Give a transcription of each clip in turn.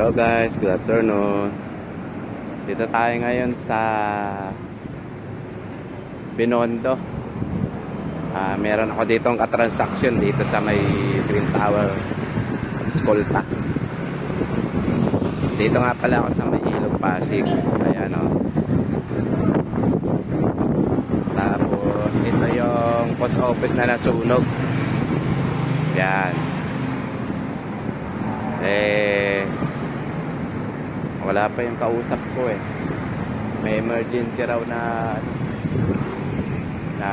Hello guys, good afternoon. Dito tayo ngayon sa Binondo. Ah, meron ako ditong katransaksyon dito sa may Green Tower Escolta. Dito nga pala ako sa may Ilog Pasig. Ayan o. Tapos ito yung post office na nasunog. Yan. Eh, wala pa yung kausap ko eh. May emergency raw na ano, na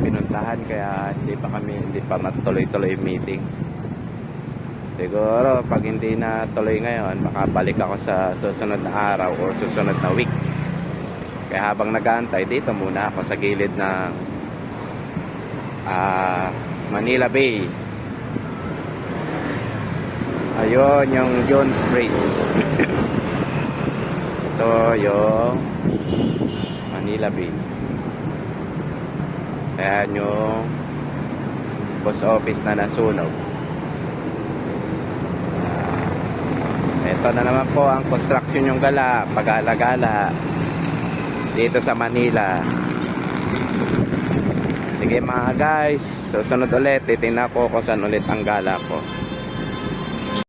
pinuntahan kaya hindi pa kami hindi pa matuloy-tuloy meeting. Siguro pag hindi na tuloy ngayon, baka balik ako sa susunod na araw or susunod na week. Kaya habang nag-aantay, dito muna ako sa gilid ng ah, Manila Bay. Ayun, yung Jones Bridge. Ito yung Manila Bay. Ayan yung post office na nasunog. Ito na naman po ang construction yung gala, pag-alagala dito sa Manila. Sige mga guys, susunod ulit, titingnan ko kung saan ulit ang gala ko.